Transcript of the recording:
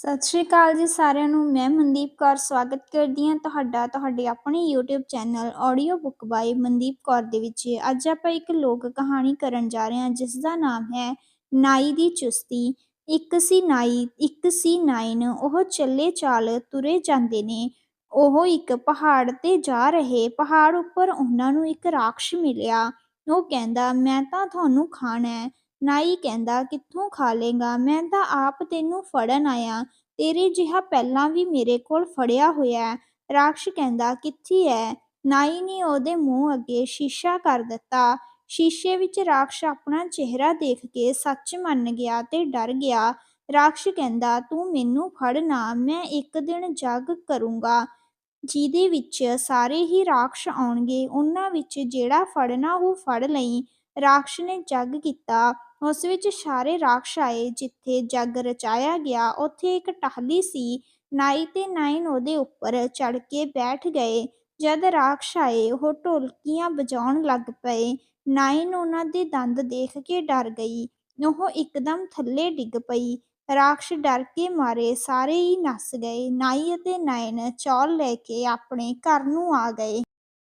ਸਤਿ ਸ਼੍ਰੀ ਅਕਾਲ ਜੀ ਸਾਰਿਆਂ ਨੂੰ, ਮੈਂ ਮਨਦੀਪ ਕੌਰ ਸਵਾਗਤ ਕਰਦੀ ਹਾਂ ਤੁਹਾਡਾ, ਤੁਹਾਡੇ ਆਪਣੇ YouTube channel audio book by Mandeep Kaur ਦੇ ਵਿੱਚ। ਅੱਜ ਆਪਾਂ ਇੱਕ ਲੋਕ ਕਹਾਣੀ ਕਰਨ ਜਾ ਰਹੇ ਹਾਂ, ਜਿਸ ਦਾ ਨਾਮ ਹੈ ਨਾਈ ਦੀ ਚੁਸਤੀ। ਇੱਕ ਸੀ ਨਾਈ, ਇੱਕ ਸੀ ਨਾਇਨ ਉਹ ਚੱਲੇ ਚਾਲ ਤੁਰੇ ਜਾਂਦੇ ਨੇ। ਉਹ ਇੱਕ ਪਹਾੜ ਤੇ ਜਾ ਰਹੇ, ਪਹਾੜ ਉੱਪਰ ਉਹਨਾਂ ਨੂੰ ਇੱਕ ਰਾਖਸ਼ ਮਿਲਿਆ। ਉਹ ਕਹਿੰਦਾ, ਮੈਂ ਤਾਂ ਤੁਹਾਨੂੰ ਖਾਣਾ ਹੈ ਨਾਈ ਕਹਿੰਦਾ, ਕਿੱਥੋਂ ਖਾ ਲੇਗਾ ਮੈਂ ਤਾਂ ਆਪ ਤੈਨੂੰ ਫੜਨ ਆਇਆ। ਤੇਰੇ ਜਿਹਾ ਪਹਿਲਾਂ ਵੀ ਮੇਰੇ ਕੋਲ ਫੜਿਆ ਹੋਇਆ ਹੈ। ਰਾਖਸ਼ ਕਹਿੰਦਾ, ਕਿੱਥੇ ਹੈ ਨਾਈ ਨੇ ਉਹਦੇ ਮੂੰਹ ਅੱਗੇ ਸ਼ੀਸ਼ਾ ਕਰ ਦਿੱਤਾ। ਸ਼ੀਸ਼ੇ ਵਿੱਚ ਰਾਖਸ਼ ਆਪਣਾ ਚਿਹਰਾ ਦੇਖ ਕੇ ਸੱਚ ਮੰਨ ਗਿਆ ਤੇ ਡਰ ਗਿਆ। ਰਾਖਸ਼ ਕਹਿੰਦਾ, ਤੂੰ ਮੈਨੂੰ ਫੜਨਾ ਮੈਂ ਇੱਕ ਦਿਨ ਜੱਗ ਕਰੂੰਗਾ। ਜਿਹਦੇ ਵਿੱਚ ਸਾਰੇ ਹੀ ਰਾਖਸ਼ ਆਉਣਗੇ, ਉਹਨਾਂ ਵਿੱਚ ਜਿਹੜਾ ਫੜਨਾ ਉਹ ਫੜ ਲਈ। ਰਾਖਸ਼ ਨੇ ਜੱਗ ਕੀਤਾ। ਉਸ ਵਿੱਚ ਸਾਰੇ ਰਾਖਸ਼ ਆਏ, ਜਿੱਥੇ ਜੱਗ ਰਚਾਇਆ ਗਿਆ, ਉੱਥੇ ਇੱਕ ਟਾਹਲੀ ਸੀ। ਨਾਈ ਤੇ ਨਾਇਨ ਉਹਦੇ ਉੱਪਰ ਚੜ ਕੇ ਬੈਠ ਗਏ। ਜਦ ਰਾਖਸ਼ ਆਏ, ਉਹ ਢੋਲਕੀਆਂ ਵਜਾਉਣ ਲੱਗ ਪਏ। ਨਾਇਨ ਉਹਨਾਂ ਦੇ ਦੰਦ ਦੇਖ ਕੇ ਡਰ ਗਈ। ਉਹ ਇੱਕਦਮ ਥੱਲੇ ਡਿੱਗ ਪਈ। ਰਾਖਸ਼ ਡਰ ਕੇ ਮਾਰੇ, ਸਾਰੇ ਹੀ ਨੱਸ ਗਏ। ਨਾਈ ਅਤੇ ਨਾਇਨ ਚੌਲ ਲੈ ਕੇ ਆਪਣੇ ਘਰ ਨੂੰ ਆ ਗਏ।